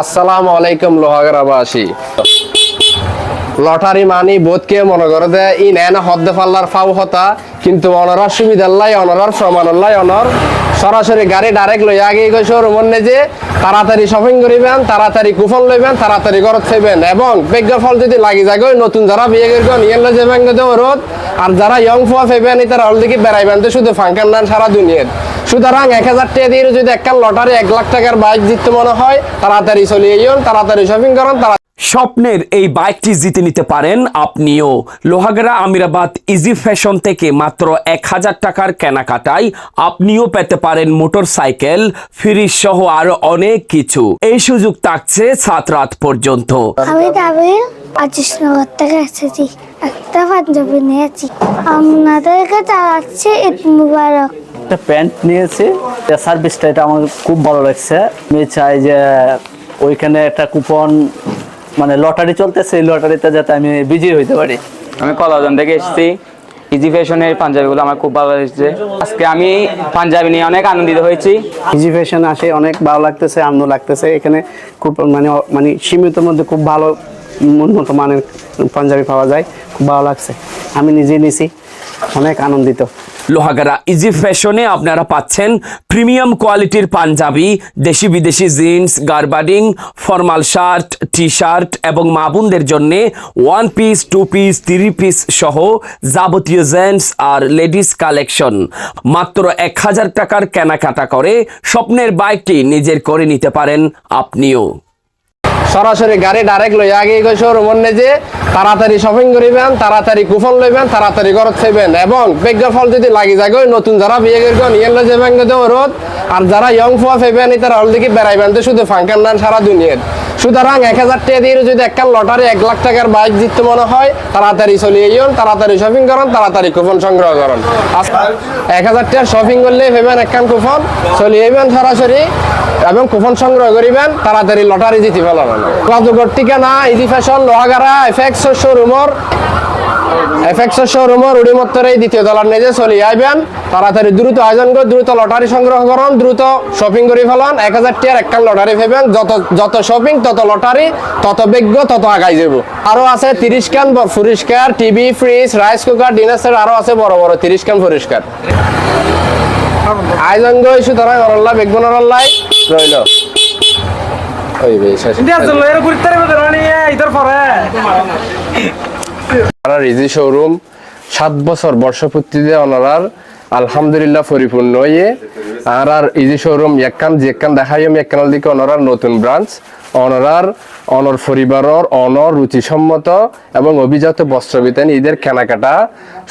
আসসালামু আলাইকুম লোহাগড়াবাসী। লটারি মানি বোধকে মনে করে দে ই নেন হদ্দে পাল্লার ফাউ হতা। কিন্তু অনরার সুবিধাল্লাই অনরার প্রমাণল্লাই অনর। সরাসরি গাড়ি ডাইরেক্ট লই আগে গই শোরুমন যে তাড়াতাড়ি শপিং করিবেন তাড়াতাড়ি কুপন লইবেন তাড়াতাড়ি ঘরত থাকবেন এবং বিজ্ঞাপন যদি লাগি যায় গই, নতুন যারা বিয়ে করবেন ইয়েন যে ব্যাংক দে রোদ আর যারা ইয়ং ফুয়া ফেবেন তারা অলরেডি বেড়াইবেন তো শুধু ফাঙ্কান নান সারা দুনিয়ার। সুতরাং এক হাজার টাকা দিয়ে যদি একটা লটারি এক লাখ টাকার বাইক জিততে মনে হয়, তাড়াতাড়ি চলে যান তাড়াতাড়ি শপিং করেন, তাড়াতাড়ি স্বপ্নের এই বাইকটি জিতে নিতে পারেন আপনিও। লোহাগড়া আমিরাবাদ ইজি ফ্যাশন থেকে মাত্র এক হাজার টাকার কেনাকাটায় আপনিও পেতে পারেন মোটর সাইকেল ফ্রিজ সহ আরও অনেক কিছু। এই সুযোগ থাকছে সাত রাত পর্যন্ত। আমি তামিল পঁচিশ থেকে এসেছি। একটা পাঞ্জাবি নিয়েছি। আপনাদেরকে চালাচ্ছে ঈদ মুবারক। একটা প্যান্ট নিয়েছি। সার্ভিসটা এটা আমার খুব ভালো লাগছে। আমি চাই যে ওইখানে একটা কুপন মানে লটারি চলতেছে এই লটারিতে যাতে আমি বিজয়ী হইতে পারি। আমি কলাজন থেকে এসেছি। ইজি ফ্যাশনের পাঞ্জাবিগুলো আমার খুব ভালো লেগেছে। আজকে আমি পাঞ্জাবি নিয়ে অনেক আনন্দিত হয়েছি। ইজি ফ্যাশন আসে অনেক ভালো লাগতেছে আনন্দ লাগতেছে। এখানে খুব মানে মানে সীমিত মধ্যে খুব ভালো উন্নত মানের পাঞ্জাবি পাওয়া যায়। খুব ভালো লাগছে। আমি নিজে নিছি। অনেক আনন্দিত। লোহাগাড়া ইজি ফ্যাশনে আপনারা পাচ্ছেন প্রিমিয়াম কোয়ালিটির পাঞ্জাবি, দেশি বিদেশি jeans, gabardine, formal shirt T shirt এবং মা বোনদের জন্য one piece two piece three piece সহ যাবতীয় জেন্টস আর লেডিস কালেকশন। মাত্র এক হাজার টাকার কেনাকাটা করে স্বপ্নের বাইকটি নিজের করে নিতে পারেন আপনিও। সরাসরি গাড়ি ডাইরেক্ট লই আগে গই শোরুমন যে তাড়াতাড়ি শপিং করিবেন তাড়াতাড়ি কুপন লইবেন তাড়াতাড়ি গরত খাইবেন এবং বিজ্ঞাপন যদি লাগি যায় গই, নতুন যারা বিয়ে করবেন ইয়েল যে ব্যাংক দে রোদ আর যারা ইয়ং ফুয়া ফেবেন তারা অলরেডি বেড়াইবেন তো শুধু ফাঙ্কান নান সারা দুনিয়ার। সুতরাং এক হাজার টাকা দিয়ে যদি একটা লটারি, এক লাখ টাকার বাইক জিততে মনে হয়, তাড়াতাড়ি চলিয়ে যান, তাড়াতাড়ি শপিং করেন, তাড়াতাড়ি কুপন সংগ্রহ করেন। এক হাজার টাকা শপিং করলে ভেবেন একখান কুপন চলিয়ে যাবেন সরাসরি এবং কুপন সংগ্রহ করিবেন, তাড়াতাড়ি লটারি জিতে ফেলান টিকা না ইজি ফ্যাশন লোহাগারা এফেক্স শোরুমর এফেক্স শোরুমর উড়িমত্তর এই দ্বিতীয় তলার নেজে চলে। আইবেন, তাড়াতাড়ি দ্রুত আয়োজন করে দ্রুত লটারি সংগ্রহ করুন, দ্রুত শপিং করে ফেলান। এক হাজার টিয়ার একটা লটারি ফেবেন যত যত শপিং তত লটারি, তত বিজ্ঞ, তত আগাই যাব আরও আছে তিরিশ কান পুরস্কার TV fridge rice cooker dinner set আরও আছে বড় বড় তিরিশ কান পুরস্কার আয়োজন গই সুতরাং অরল্লা বেগুন অরল্লাই, রইল। ওই বে শেষ আর ইজি শোরুম সাত বছর বর্ষপূর্তিতে অনারার আলহামদুলিল্লাহ পরিপূর্ণ হয়ে আর আর ইজি শোরুম একখান যে একখান দেখাই আমি একখানের দিকে অনারার নতুন ব্রাঞ্চ অনারার অনর পরিবারর অনর রুচিসম্মত এবং অভিজাত বস্ত্র বিতান ঈদের কেনাকাটা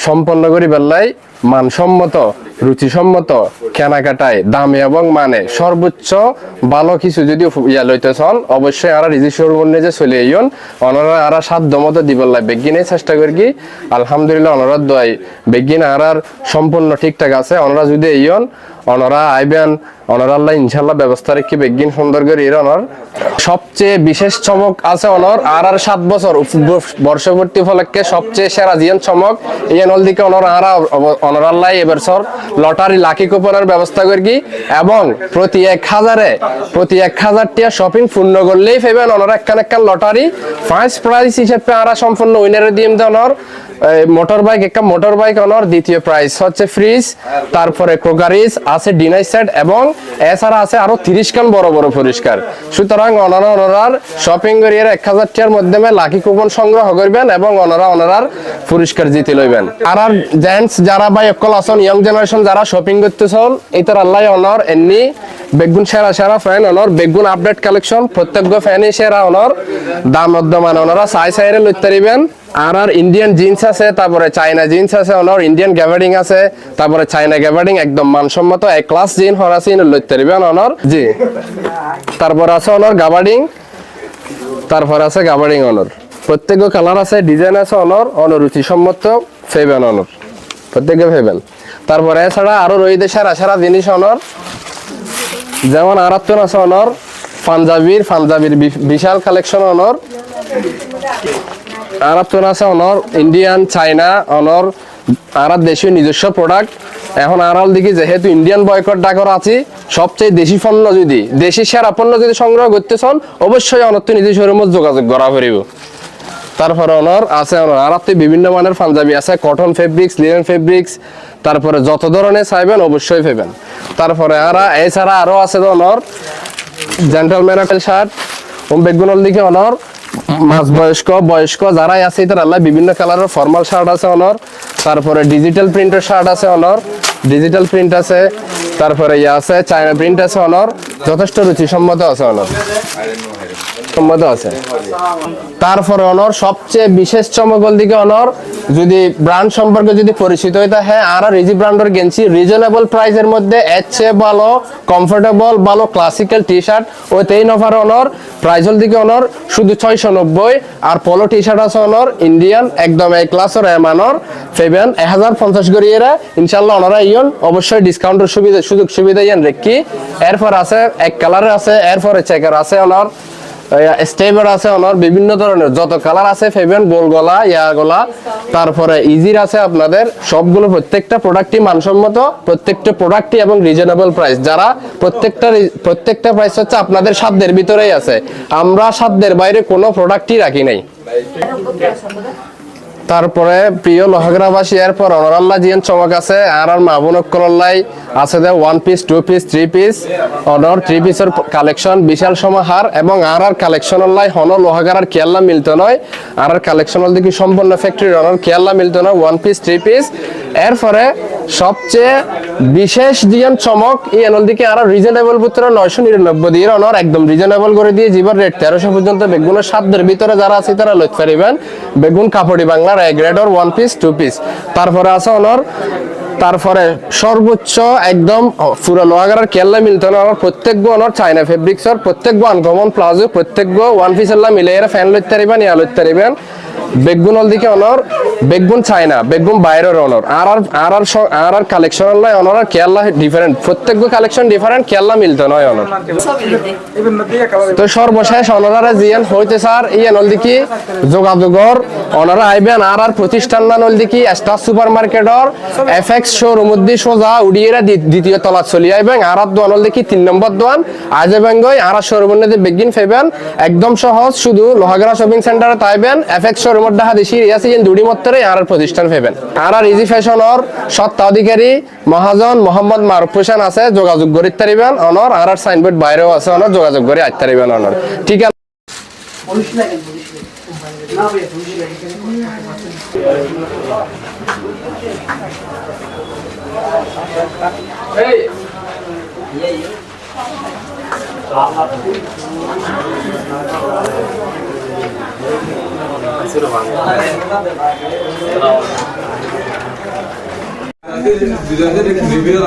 সম্পন্ন করি বেল্লাই মানসম্মত, রুচিসম্মত কেনাকাটায় দামে এবং মানে সর্বোচ্চ ভালো কিছু যদি ইয়া লইতে চান, অবশ্যই আর রিজি শোরুম যে চলে আইন অনারা আর সাধ্য মতো দিবল্লাই বেগিনে চেষ্টা করি কি, আলহামদুলিল্লাহ অনারার দোয়াই। বেগিন আর আর সম্পূর্ণ ঠিকঠাক আছে। অনারা যদি আইন অনারা আইবেন, অনার আল্লাহ ইনশাল্লাহ ব্যবস্থা রেখে। বেগিন সুন্দর করে, এর অনর সবচেয়ে বিশেষ চমক আছে অনর আর আর সাত বছর বর্ষপূর্তি উপলক্ষে সবচেয়ে সেরা জিয়ান চমক। এই নল দিকে অনর আর অনর আল্লাহ এবছর লটারি লাকি কুপনের ব্যবস্থা করি। এবং প্রতি এক হাজারে, প্রতি এক হাজার টিয়া শপিং পূর্ণ করলেই ফেবেন অনর একখান একখান লটারি। ফার্স্ট প্রাইজ হিসেবে আরা সম্পূর্ণ উইনারে দিয়ে অনর। মোটর বাইক একটা মোটর বাইক অনর দ্বিতীয় প্রাইস হচ্ছে ফ্রিজ তারপরে ক্রোকারিজ আছে ডিনাই সেট এবং এছাড়া আছে আরও তিরিশ খান বড় বড় পরিষ্কার। সুতরাং অনারা অনারার শপিং করিয়ে এক হাজার টিয়ার মাধ্যমে লাকি কুপন সংগ্রহ করবেন এবং অনারা অনারার পুরস্কার জিতে লইবেন। আর আর জেন্টস যারা বা একল আছেন ইয়ং জেনারেশন যারা শপিং করতে চল এইটার আল্লাহ অনর এমনি বেগুন সেরা সেরা ফ্যান অনর বেগুন আপডেট কালেকশন প্রত্যেক ফ্যানই সেরা অনর দাম মধ্যমান অনরা সাই সাইরে লইতে পারিবেন। আর আর ইন্ডিয়ান জিন্স আছে, তারপরে চাইনা জিন্স আছে, অনর ইন্ডিয়ান গ্যাভার্ডিং আছে, তারপরে চাইনা গ্যাভার্ডিং একদম মানসম্মত, এক ক্লাস জিন হরাসিন লইতে পারিবেন অনর জি। তারপর আছে অনর গাবার্ডিং তারপর আছে গাবার্ডিং অনর। প্রত্যেক কালার আছে ডিজাইন আছে, অনর অনুরুচি সম্মত ফেবেন অনর। প্রত্যেকে ফেবেন তারপরে এছাড়া আরও রয়েছে সারা সারা জিনিস, অনর। যেমন আরাত্তন আছে, অনর। পাঞ্জাবির পাঞ্জাবির বিশাল কালেকশন অনর। আরাত্তন আছে অনর ইন্ডিয়ান চাইনা অনর আর দেশীয় নিজস্ব প্রোডাক্ট এখন আড়াল দিকে যেহেতু ইন্ডিয়ান বয়কট ডাকর আছি, সবচেয়ে দেশি পণ্য যদি, দেশি সেরা পণ্য যদি সংগ্রহ করতে চান, অবশ্যই অনর্থ নিজের শোরুমত যোগাযোগ করা করিব তারপরে অনর আছে অনর আর বিভিন্ন মানের পাঞ্জাবি আছে কটন ফেব্রিক্স লিনেন ফেব্রিক্স তারপরে যত ধরনের চাইবেন অবশ্যই ফেবেন তারপরে আর, এছাড়া আরও আছে অনর জেন্টালম্যান শার্ট ওম বেগুনল দিকে অনর মাঝ বয়স্ক বয়স্ক যারাই আছে তারা আল্লাহ বিভিন্ন কালারের ফর্মাল শার্ট আছে অনর তারপরে ডিজিটাল প্রিন্টের শার্ট আছে অনর ডিজিটাল প্রিন্ট আছে, তারপরে ইয়ে আছে চায়না প্রিন্ট আছে অনর যথেষ্ট রুচিসম্মত আছে অনর সম্মত আছে। তারপরে অনর, সবচেয়ে বিশেষ চমকল দিকে অনর, যদি ব্র্যান্ড সম্পর্কে যদি পরিচিত হইতে হ্যাঁ আর রিজি ব্র্যান্ডের গেঞ্জি রিজনেবল প্রাইসের মধ্যে এর চেয়ে ভালো কমফোর্টেবল ভালো ক্লাসিক্যাল টি শার্ট ও তেইন অফার অনর প্রাইজল দিকে অনর, শুধু ছয়শো নব্বই আর পলো টি শার্ট আছে অনর ইন্ডিয়ান একদম এই ক্লাসের এমানর ফেবেন এক হাজার পঞ্চাশ করিয়েরা ইনশাল্লাহ অনরা ইয়ন, অবশ্যই ডিসকাউন্টের সুবিধা, সুযোগ সুবিধা ইয়ান রেখি এরপর আছে, এক কালারের আছে, এরপরে চেকার আছে অনর স্টেবার আছে ওনার বিভিন্ন ধরনের। যত কালার আছে ফেবেন গোল গলা, ইয়া গলা, তারপরে ইজির আছে আপনাদের সবগুলো প্রত্যেকটা প্রোডাক্টই মানসম্মত, প্রত্যেকটা প্রোডাক্টই এবং রিজনেবল প্রাইস যারা প্রত্যেকটা প্রত্যেকটা প্রাইস হচ্ছে আপনাদের সাধ্যের ভিতরেই আছে। আমরা সাধ্যের বাইরে কোনো প্রোডাক্টই রাখি নাই। তারপরে প্রিয় লোহাগ্রাবাসী এরপর অনরাল্লা জিয়ান চমক আছে, আর আর মাহবুন কলল্লাই আছে দে one piece two piece three piece অনর থ্রি পিসের কালেকশন বিশাল সমাহার, এবং আর আর কালেকশন লাই হন লোহাগার কেয়াল্লা মিলতো নয়। আর আর কালেকশন দেখি সম্পূর্ণ ফ্যাক্টরি অনর কেয়াল্লা মিলতো নয় ওয়ান পিস থ্রি পিস এরপরে সবচেয়ে বিশেষ দিয়ান চমক এই এনল দিকে আর রিজনেবল ভিতরে নয়শো নিরানব্বই দিয়ে অনর একদম রিজনেবল করে দিয়ে জীবন রেট তেরোশো পর্যন্ত বেগুনের সাধ্যের ভিতরে যারা আছে তারা লইতে পারিবেন। বেগুন কাপড়ি বাংলার এক গ্রেডর ওয়ান পিস টু পিস তারপরে আছে অনর তারপরে সর্বোচ্চ একদম পুরো নোয়াগাড়ার কেল্লা মিলতো না। আমার প্রত্যেক অনর চাইনা ফেব্রিক্সর প্রত্যেক আনকমন প্লাজো প্রত্যেক ওয়ান পিস এল্লা মিলে এরা ফ্যান লইতে পারিবেন, ইয়া লইতে পারিবেন। বেগুন হল দিকে অনর বেগুন চাইনা বেগুন বাইরের অনর আর আর আর আর আর আর কালেকশন লাই অনর আর কেয়াল্লা ডিফারেন্ট প্রত্যেক কালেকশন ডিফারেন্ট কেয়াল্লা মিলতো নয় অনর তো সর্বশেষ অনারা জিয়ান হইতে স্যার ই এনল দিকি যোগাযোগর অনারা আইবেন আর আর প্রতিষ্ঠান না নল দিকি স্টার সুপার মার্কেটর এফএক্স শোরুম উদ্দি সোজা উড়িয়েরা দ্বি- দ্বিতীয় তলা চলি আইবেন। আর আর দোয়ানল দিকি তিন নম্বর দোয়ান। আজ বেঙ্গই আর আর শোরুম বেগিন ফেবেন। একদম সহজ, শুধু লোহাগড়া শপিং সেন্টারে তাইবেন এফএক্স শোরুমের ডাহা দেশি রিয়াসি ইন মত্তরে আর প্রতিষ্ঠান ফেবেন আর আর ইজি ফ্যাশনর সত্তা অধিকারী মহাজন মোহাম্মদ মারুফ হোসেন আছে, যোগাযোগ করিতে পারিবেন অনর আর আর সাইনবোর্ড বাইরেও আছে, অনর যোগাযোগ করে আইতে পারিবেন অনর। ঠিক আছে দুজনের রিভিউ